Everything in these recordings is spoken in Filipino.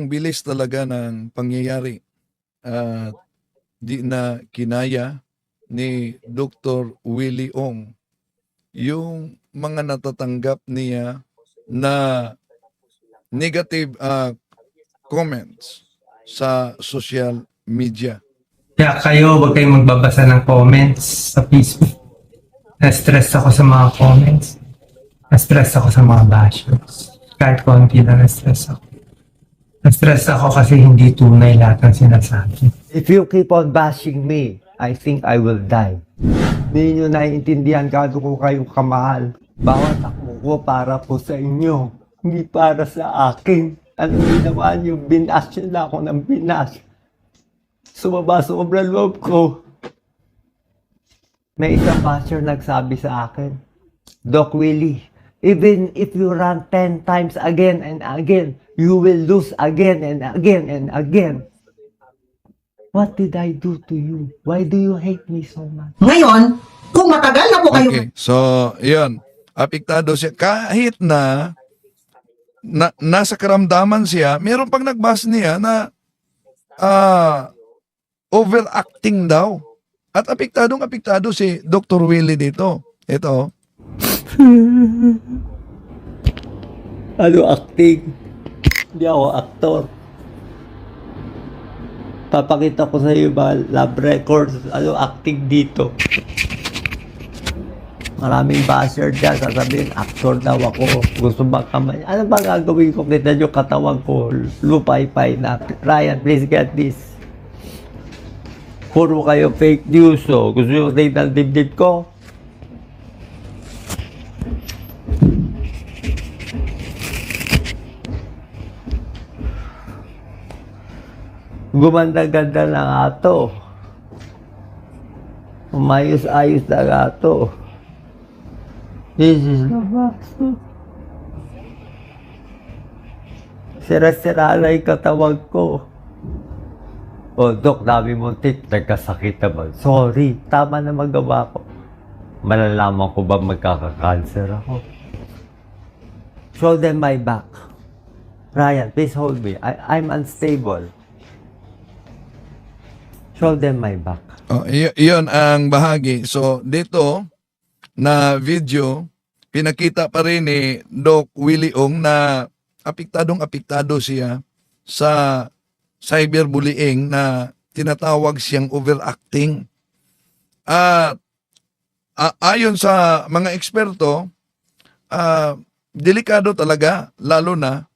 Ang bilis talaga ng pangyayari at di na kinaya ni Dr. Willie Ong yung mga natatanggap niya na negative ah, comments sa social media. Kaya kayo, huwag kayong magbabasa ng comments sa Facebook. Na-stress ako sa mga comments. Na-stress ako sa mga bashers. Kahit konti na na-stress ako. Na-stress ako kasi hindi tunay lahat ng sinasabi. If you keep on bashing me, I think I will die. Hindi nyo naiintindihan kado ko kayong kamahal. Bawat takbo ko para po sa inyo. Hindi para sa akin. Ano ginawa nyo? Binas nyo na ako ng binas. Sumaba sobrang loob ko. May isang basher nagsabi sa akin, Doc Willie, even if you run 10 times again and again, you will lose again and again and again. What did I do to you? Why do you hate me so much? Ngayon, kung matagal na po kayo Okay, so yun, apektado siya. Kahit na, na nasa karamdaman siya, meron pang nagbas niya na ah, overacting daw. At apektadong apektado si Dr. Willie dito. Ito. Ano acting? Hindi ako aktor. Papakita ko sa iyo ba lab records, ano acting dito. Maraming basher dyan, sasabihin, actor daw ako. Gusto ba kamay? Ano ba gagawin ko? Kita nyo katawan ko, lupay-pay na. Ryan, please get this. Puro kayo fake news, oh. Gusto nyo tingnan dibdib ko? Gumanda-ganda na nga to. Umayos-ayos na nga to. This is the box. Sira-sira na yung katawan ko. Oh, Dok, dami mong tip. Nagkasakit naman. Sorry, tama na magawa ko. Malalaman ko ba magkaka-cancer ako? Show them my back. Ryan, please hold me. I, I'm unstable. Show them my back. Oh, yun ang bahagi. So, dito na video, pinakita pa rin ni Doc Willie Ong na apektadong apektado siya sa cyberbullying na tinatawag siyang overacting. At a- ayon sa mga eksperto, ah, delikado talaga, lalo na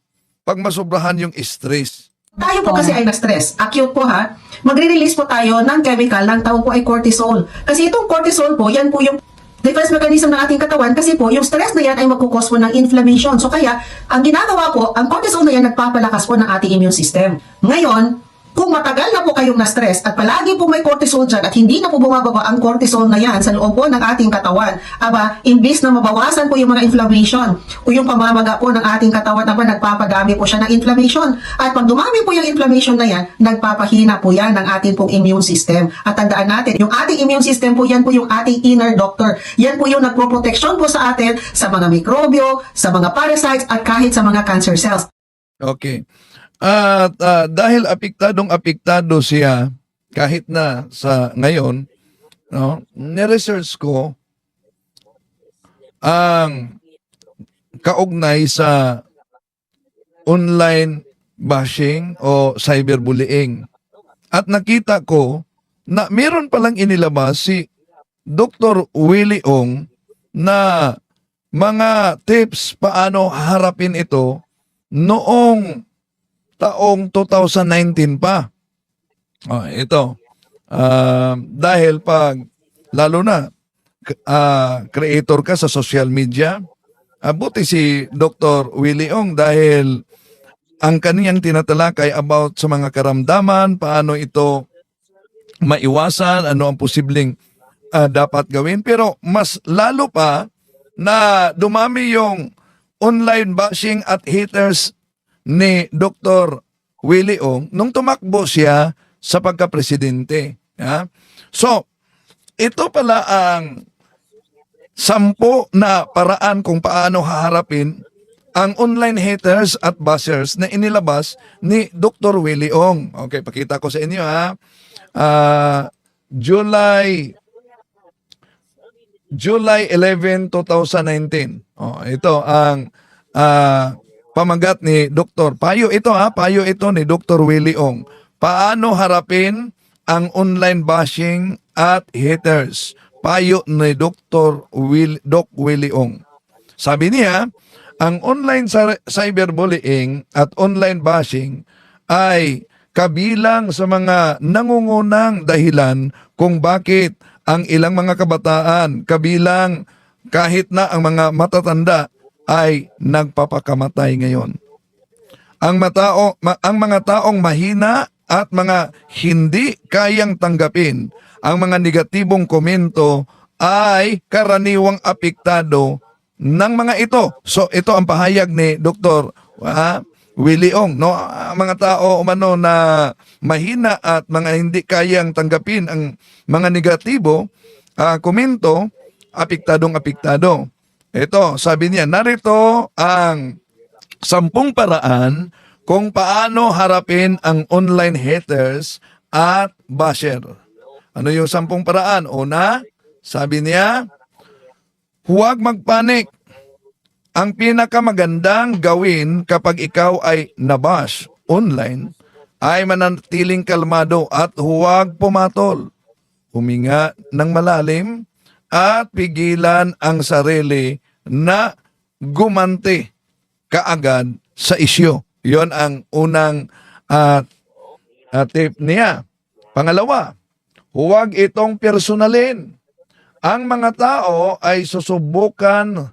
pag masobrahan yung stress. Tayo po kasi ay na-stress. Acute po ha. Magre-release po tayo ng chemical ng tawag po ay cortisol. Kasi itong cortisol po, yan po yung defense mechanism ng ating katawan kasi po yung stress na yan ay magkukos po ng inflammation. So kaya, ang ginagawa po, ang cortisol na yan nagpapalakas po ng ating immune system. Ngayon, kung matagal na po kayong na-stress at palagi po may cortisol dyan at hindi na po bumababa ang cortisol na yan sa loob po ng ating katawan, aba, imbis na mabawasan po yung mga inflammation o yung pamamaga po ng ating katawan, aba, nagpapadami po siya ng inflammation. At pag dumami po yung inflammation na yan, nagpapahina po yan ng ating pong immune system. At tandaan natin, yung ating immune system po, yan po yung ating inner doctor. Yan po yung nagproproteksyon po sa atin sa mga mikrobyo, sa mga parasites, at kahit sa mga cancer cells. Okay. At ah, dahil apektadong apektado siya kahit na sa ngayon, no, ni-research ko ang kaugnay sa online bashing o cyberbullying. At nakita ko na meron palang inilabas si Dr. Willie Ong na mga tips paano harapin ito noong taong 2019 pa. Oh, ito. Ah, dahil pag lalo na ah, creator ka sa social media, buti si Dr. Willie Ong dahil ang kaniyang tinatalakay about sa mga karamdaman, paano ito maiwasan, ano ang posibleng ah, dapat gawin. Pero mas lalo pa na dumami yung online bashing at haters ni Dr. Willie Ong nung tumakbo siya sa pagka-presidente. Ha? So, ito pala ang sampo na paraan kung paano haharapin ang online haters at bashers na inilabas ni Dr. Willie Ong. Okay, pakita ko sa inyo ha. Ah, July July 11, 2019. Oh, ito ang ah, pamagat ni Dr. Payo ito ha, payo ito ni Dr. Willie Ong. Paano harapin ang online bashing at haters? Payo ni Dr. Will, Doc Willie Ong. Sabi niya, ang online cy- cyberbullying at online bashing ay kabilang sa mga nangungunang dahilan kung bakit ang ilang mga kabataan kabilang kahit na ang mga matatanda ay nagpapakamatay ngayon. Ang matao ma- ang mga taong mahina at mga hindi kayang tanggapin ang mga negatibong komento ay karaniwang apektado ng mga ito. So ito ang pahayag ni Dr. ah, Willie Ong, no? Ang mga tao umano na mahina at mga hindi kayang tanggapin ang mga negatibo ah, komento, apektadong apektado. Ito, sabi niya, narito ang sampung paraan kung paano harapin ang online haters at basher. Ano yung sampung paraan? Una, sabi niya, huwag magpanik. Ang pinakamagandang gawin kapag ikaw ay nabash online ay manatiling kalmado at huwag pumatol. Huminga ng malalim at pigilan ang sarili na gumanti kaagad sa isyo. Yon ang unang ah, ah, tip niya. Pangalawa, huwag itong personalin. Ang mga tao ay susubukan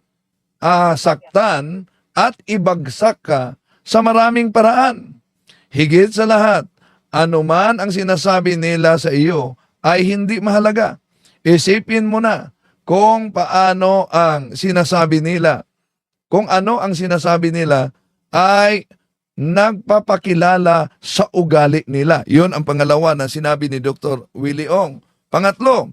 ah, saktan at ibagsak ka sa maraming paraan. Higit sa lahat, anuman ang sinasabi nila sa iyo ay hindi mahalaga. Isipin mo na kung paano ang sinasabi nila. Kung ano ang sinasabi nila ay nagpapakilala sa ugali nila. Yun ang pangalawa na sinabi ni Dr. Willie Ong. Pangatlo,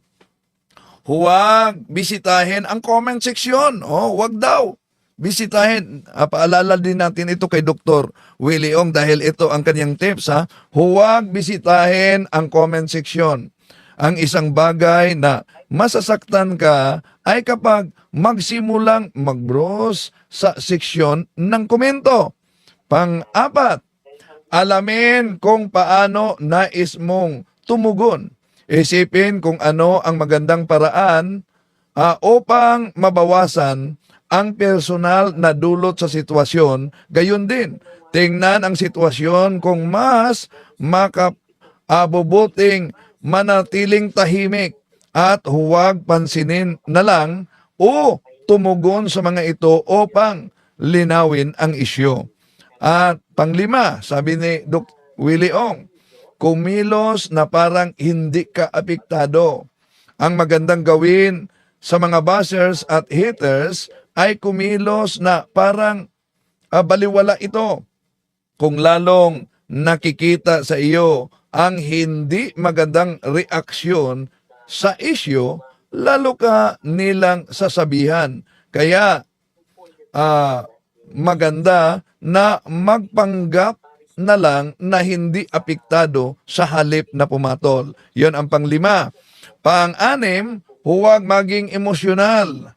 huwag bisitahin ang comment section. Oh, huwag daw. Bisitahin. Ah, paalala din natin ito kay Dr. Willie Ong dahil ito ang kanyang tips ha. Huwag bisitahin ang comment section. Ang isang bagay na masasaktan ka ay kapag magsimulang mag-browse sa seksyon ng komento. Pang-apat, alamin kung paano nais mong tumugon. Isipin kung ano ang magandang paraan ah, upang mabawasan ang personal na dulot sa sitwasyon. Gayon din, tingnan ang sitwasyon kung mas makabubuting manatiling tahimik at huwag pansinin na lang o tumugon sa mga ito upang linawin ang isyo. At panglima, sabi ni Dr. Willie Ong, kumilos na parang hindi ka apektado. Ang magandang gawin sa mga bashers at haters ay kumilos na parang ah, baliwala ito. Kung lalong nakikita sa iyo ang hindi magandang reaksyon sa isyo, lalo ka nilang sasabihan. Kaya ah, maganda na magpanggap na lang na hindi apektado sa halip na pumatol. Yon ang panglima. Pang-anim, huwag maging emosyonal.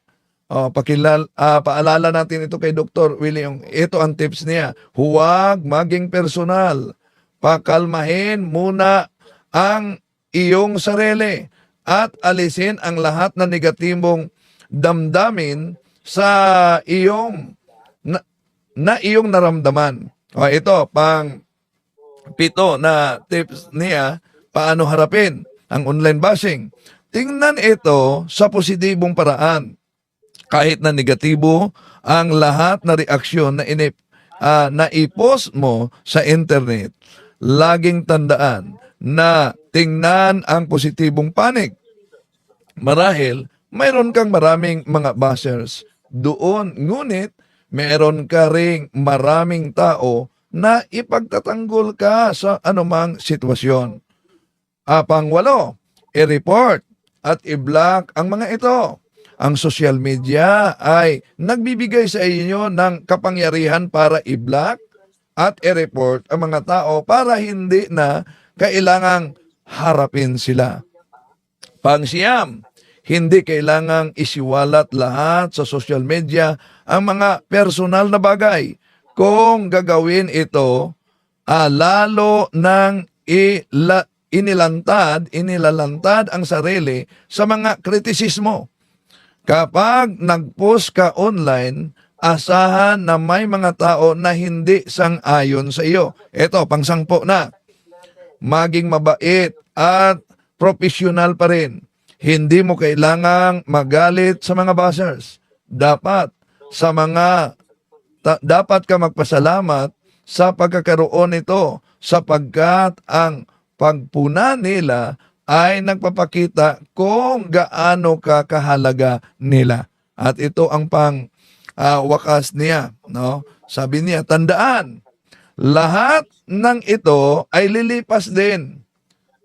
Oh, pakilal, ah, paalala natin ito kay Dr. William. Ito ang tips niya. Huwag maging personal. Pakalmahin muna ang iyong sarili at alisin ang lahat na negatibong damdamin sa iyong na, na iyong naramdaman. O ito, pang pito na tips niya, paano harapin ang online bashing. Tingnan ito sa positibong paraan. Kahit na negatibo ang lahat na reaksyon na inip, ah, na i-post mo sa internet, laging tandaan na tingnan ang positibong panig. Marahil, mayroon kang maraming mga bashers doon. Ngunit, meron ka ring maraming tao na ipagtatanggol ka sa anumang sitwasyon. Apang walo, i-report at i-block ang mga ito. ang social media ay nagbibigay sa inyo ng kapangyarihan para i-block at i-report ang mga tao para hindi na kailangang harapin sila. Pangsiyam, hindi kailangang isiwalat lahat sa social media ang mga personal na bagay. Kung gagawin ito, ah, lalo nang ila, inilantad, inilalantad ang sarili sa mga kritisismo. Kapag nag-post ka online, asahan na may mga tao na hindi sang-ayon sa iyo. Ito, pangsangpo na. Maging mabait at professional pa rin. Hindi mo kailangang magalit sa mga bashers. Dapat sa mga ta- dapat ka magpasalamat sa pagkakaroon nito sapagkat ang pagpuna nila ay nagpapakita kung gaano ka kahalaga nila. At ito ang pang ah, wakas niya, no? Sabi niya, tandaan, lahat ng ito ay lilipas din.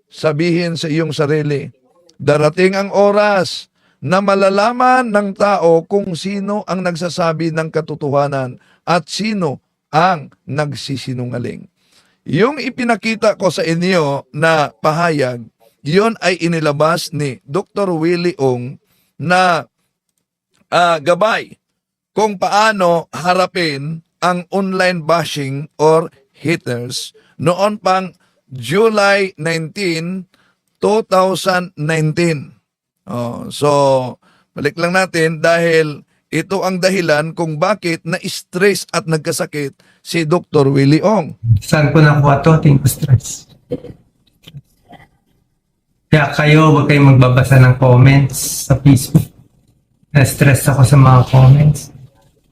Sabihin sa iyong sarili, darating ang oras na malalaman ng tao kung sino ang nagsasabi ng katotohanan at sino ang nagsisinungaling. Yung ipinakita ko sa inyo na pahayag, yon ay inilabas ni Dr. Willie Ong na ah, gabay kung paano harapin ang online bashing or haters noon pang July 19, 2019. Oh, so, balik lang natin dahil ito ang dahilan kung bakit na-stress at nagkasakit si Dr. Willie Ong. Saan ko nakuha to? Tingin ko stress. Kaya kayo, huwag kayong magbabasa ng comments sa Facebook. Na-stress ako sa mga comments.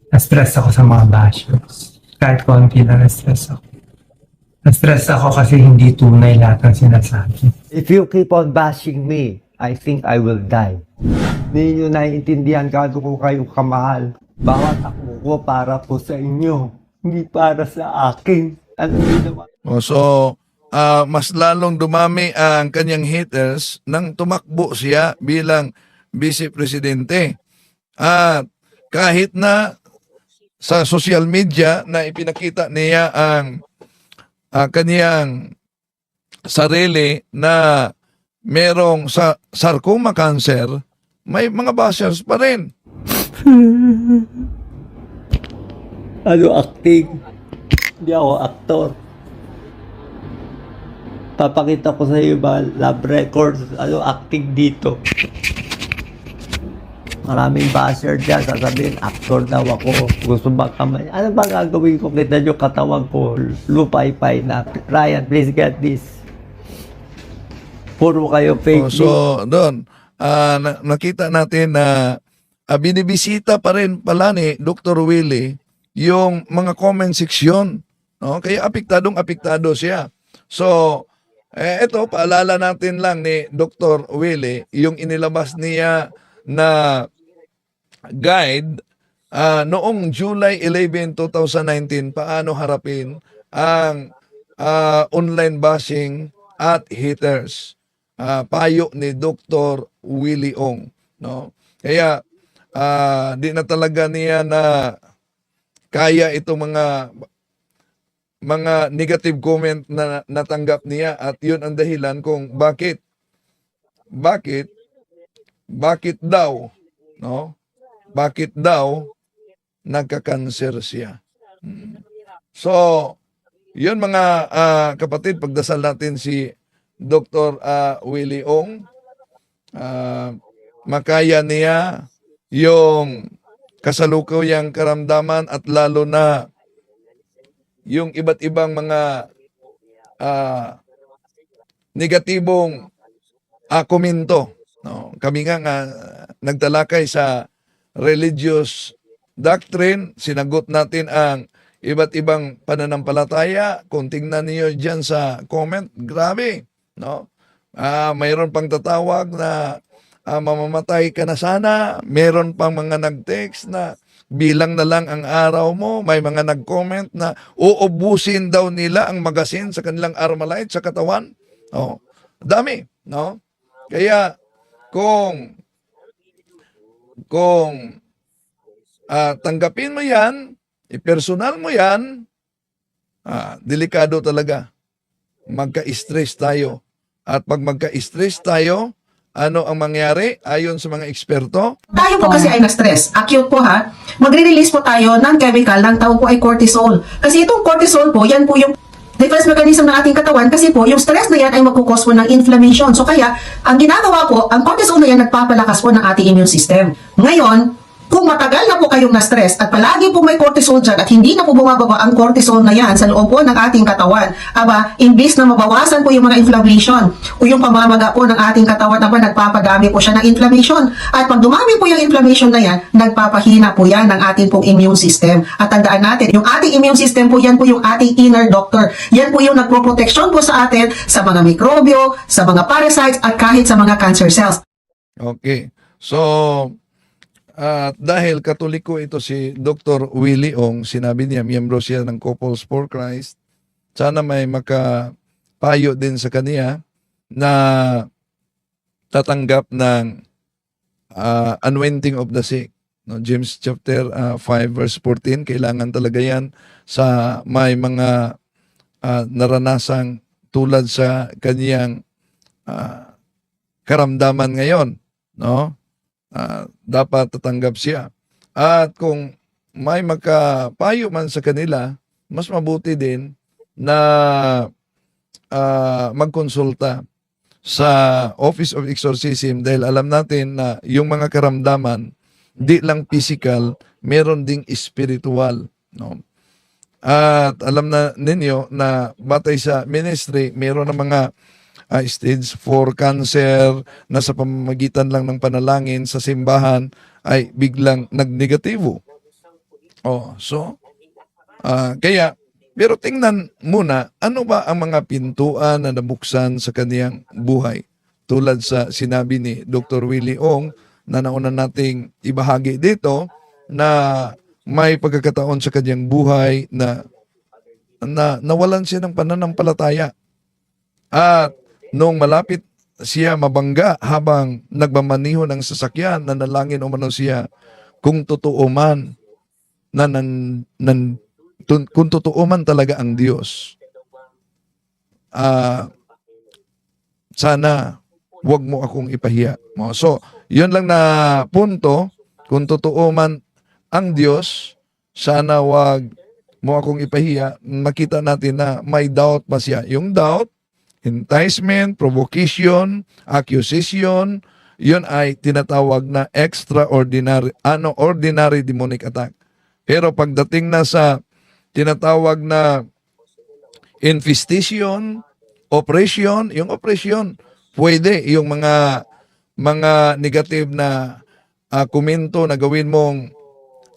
Na-stress ako sa mga bashers. Kahit konti na na-stress ako. Na-stress ako kasi hindi tunay lahat ng sinasabi. If you keep on bashing me, I think I will die. Hindi nyo naiintindihan kado ko kayong kamahal. Bawat ako ko para po sa inyo, hindi para sa akin. Ano ginawa? Oh, so, ah, mas lalong dumami ang kanyang haters nang tumakbo siya bilang vice presidente. At kahit na sa social media na ipinakita niya ang ah, kaniyang sarili na merong sa sarcoma cancer, may mga bashers pa rin. Ano acting? Hindi ako aktor. Papakita ko sa iyo ba lab records, ano acting dito. Maraming basher dyan, sasabihin, actor daw ako. Gusto ba kamay? Ano ba gagawin ko? Kita nyo katawan ko, lupay-pay na. Ryan, please get this. Puro kayo fake Oh, so, doon, ah, na- nakita natin na ah, binibisita pa rin pala ni Dr. Willie yung mga comment section. No? Kaya apektadong apektado siya. So, eh, ito, paalala natin lang ni Dr. Willie, yung inilabas niya na guide ah, noong July 11, 2019, paano harapin ang ah, online bashing at haters. Ah, payo ni Dr. Willie Ong. No? Kaya, ah, di na talaga niya na kaya itong mga mga negative comment na natanggap niya at yun ang dahilan kung bakit bakit bakit daw no bakit daw nagka-cancer siya Mm. so yun mga ah, kapatid pagdasal natin si Dr. ah, Willie Ong ah, makaya niya yung kasalukuyang karamdaman at lalo na yung iba't ibang mga ah, negatibong ah, komento. No? Kami nga nga nagtalakay sa religious doctrine, sinagot natin ang iba't ibang pananampalataya. Kung tingnan niyo diyan sa comment, grabe, no? Ah, mayroon pang tatawag na ah, mamamatay ka na sana. Meron pang mga nag-text na bilang na lang ang araw mo. May mga nag-comment na uubusin daw nila ang magasin sa kanilang Armalite sa katawan. Oh, dami, no? Kaya kung kung ah, tanggapin mo yan, i-personal mo yan, ah, delikado talaga. Magka-stress tayo. At pag magka-stress tayo, ano ang mangyari ayon sa mga eksperto? Tayo po kasi ay na-stress. Acute po ha. Magre-release po tayo ng chemical ng tawag po ay cortisol. Kasi itong cortisol po, yan po yung defense mechanism ng ating katawan kasi po yung stress na yan ay magkukos po ng inflammation. So kaya, ang ginagawa po, ang cortisol na yan nagpapalakas po ng ating immune system. Ngayon, kung matagal na po kayong na-stress at palagi po may cortisol dyan at hindi na po bumababa ang cortisol na yan sa loob po ng ating katawan, aba, imbis na mabawasan po yung mga inflammation o yung pamamaga po ng ating katawan, aba, nagpapadami po siya ng inflammation. At pag dumami po yung inflammation na yan, nagpapahina po yan ng ating pong immune system. At tandaan natin, yung ating immune system po, yan po yung ating inner doctor. Yan po yung nagproproteksyon po sa atin sa mga mikrobyo, sa mga parasites, at kahit sa mga cancer cells. Okay. So, at dahil katoliko ito si Dr. Willie Ong, sinabi niya, miyembro siya ng Couples for Christ, sana may makapayo din sa kanya na tatanggap ng ah, anointing of the sick. No, James chapter ah, 5 verse 14, kailangan talaga yan sa may mga ah, naranasang tulad sa kaniyang ah, karamdaman ngayon. No? Ah, dapat tatanggap siya. At kung may makapayo man sa kanila, mas mabuti din na ah, magkonsulta sa Office of Exorcism dahil alam natin na yung mga karamdaman di lang physical, meron ding spiritual, no? At alam na ninyo na batay sa ministry, meron ng mga ah, stage 4 cancer na sa pamamagitan lang ng panalangin sa simbahan ay biglang nagnegatibo. Oh, so ah, kaya pero tingnan muna ano ba ang mga pintuan na nabuksan sa kaniyang buhay tulad sa sinabi ni Dr. Willie Ong na nauna nating ibahagi dito na may pagkakataon sa kanyang buhay na na nawalan siya ng pananampalataya. At nung malapit siya mabangga habang nagmamaniho ng sasakyan, nanalangin umano siya kung totoo man na nan, nan, tun- kung totoo man talaga ang Diyos. Ah sana wag mo akong ipahiya. So, yun lang na punto, kung totoo man ang Diyos, sana wag mo akong ipahiya. Makita natin na may doubt pa siya. Yung doubt, enticement, provocation, accusation, yun ay tinatawag na extraordinary, ano, ordinary demonic attack. Pero pagdating na sa tinatawag na infestation, oppression, yung oppression, pwede yung mga mga negative na ah, komento na gawin mong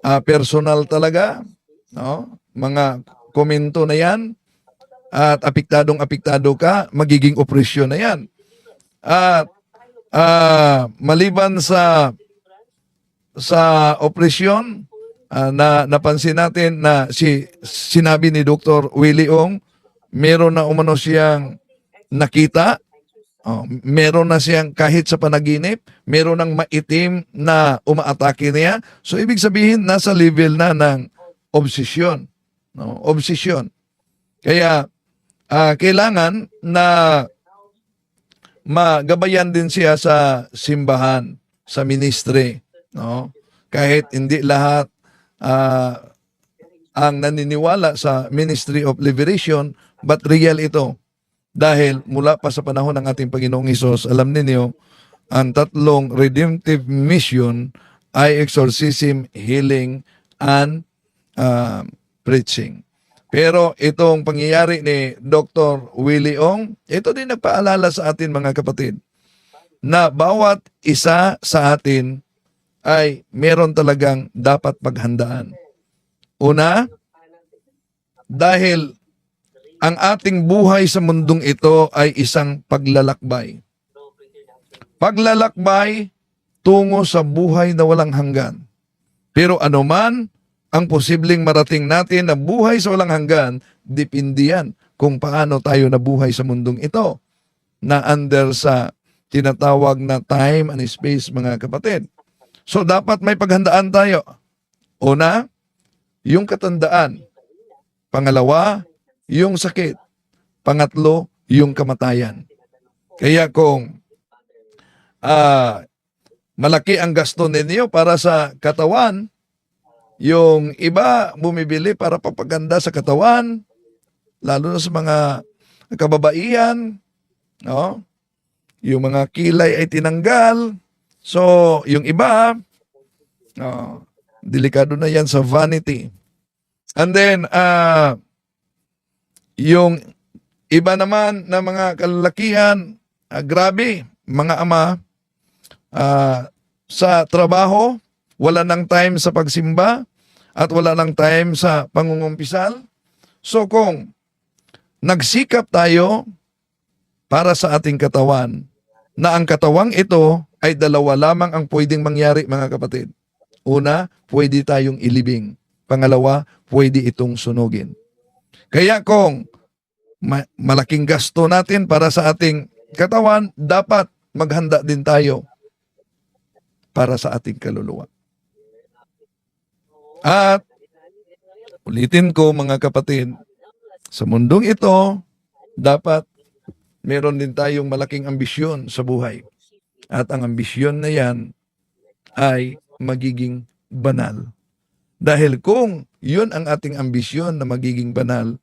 ah, personal talaga, no? Mga komento na 'yan at apektadong apektado ka, magiging oppression na 'yan. At ah, maliban sa sa oppression, ah, na napansin natin na si sinabi ni Dr. Willie Ong, meron na umano siyang nakita Oh, meron na siyang kahit sa panaginip, meron ng maitim na umaatake niya. So ibig sabihin nasa level na ng obsession, no? Obsession. Kaya ah, kailangan na magabayan din siya sa simbahan, sa ministry, no? Kahit hindi lahat ah, ang naniniwala sa Ministry of Liberation, but real ito. Dahil mula pa sa panahon ng ating Panginoong Isos, alam ninyo, ang tatlong redemptive mission ay exorcism, healing, and uh, preaching. Pero itong pangyayari ni Dr. Willie Ong, ito din nagpaalala sa atin mga kapatid, na bawat isa sa atin ay meron talagang dapat paghandaan. Una, dahil ang ating buhay sa mundong ito ay isang paglalakbay. Paglalakbay tungo sa buhay na walang hanggan. Pero anuman ang posibleng marating natin na buhay sa walang hanggan, yan kung paano tayo nabuhay sa mundong ito na under sa tinatawag na time and space mga kapatid. So dapat may paghandaan tayo. Una, yung katandaan. Pangalawa, yung sakit. Pangatlo, yung kamatayan. Kaya kung ah malaki ang gasto ninyo para sa katawan, yung iba bumibili para papaganda sa katawan, lalo na sa mga kababaihan, no? Yung mga kilay ay tinanggal. So, yung iba, no, delikado na yan sa vanity. And then, ah yung iba naman na mga kalalakihan, ah, grabe, mga ama, ah, sa trabaho, wala nang time sa pagsimba, at wala nang time sa pangungumpisal. So kung nagsikap tayo para sa ating katawan, na ang katawang ito ay dalawa lamang ang pwedeng mangyari mga kapatid. Una, pwede tayong ilibing. Pangalawa, pwede itong sunugin. Kaya kung ma- malaking gasto natin para sa ating katawan, dapat maghanda din tayo para sa ating kaluluwa. At ulitin ko mga kapatid, sa mundong ito, dapat meron din tayong malaking ambisyon sa buhay. At ang ambisyon na yan ay magiging banal. Dahil kung yun ang ating ambisyon na magiging banal,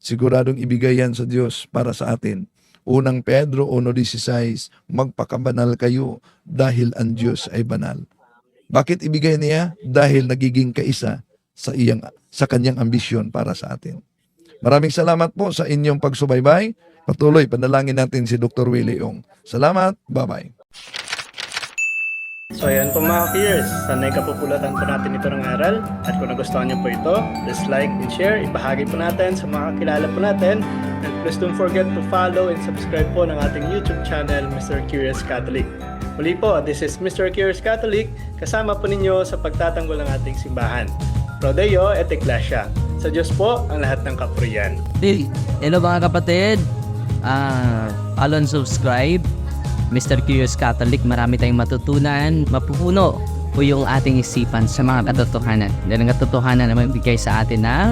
siguradong ibigay yan sa Diyos para sa atin. Unang Pedro 1.16, magpakabanal kayo dahil ang Diyos ay banal. Bakit ibigay niya? Dahil nagiging kaisa sa iyang sa kanyang ambisyon para sa atin. Maraming salamat po sa inyong pagsubaybay. Patuloy, panalangin natin si Dr. Willie Ong. Salamat. Bye-bye. So ayan po mga peers, sanay kapupulatan po natin ito ng aral at kung nagustuhan niyo po ito, please like and share, ibahagi po natin sa mga kakilala po natin and please don't forget to follow and subscribe po ng ating YouTube channel, Mr. Curious Catholic. Muli po, this is Mr. Curious Catholic, kasama po ninyo sa pagtatanggol ng ating simbahan. Prodeo et Ecclesia. Sa Diyos po ang lahat ng kapurian. Hey, Hello mga kapatid. Ah, follow and subscribe. Mr. Curious Catholic, marami tayong matutunan. Mapupuno po yung ating isipan sa mga katotohanan. Dahil ang katotohanan na magbigay sa atin ng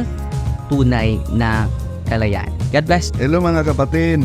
tunay na kalayaan. God bless. Hello mga kapatid.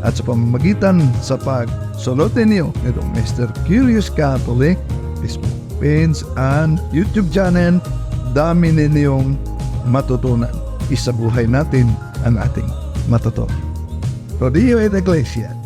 At sa pamamagitan sa pagsulotin niyo nitong Mr. Curious Catholic, Facebook page and YouTube channel, dami ninyong matutunan. Isabuhay natin ang ating matutunan. Rodillo et Iglesia.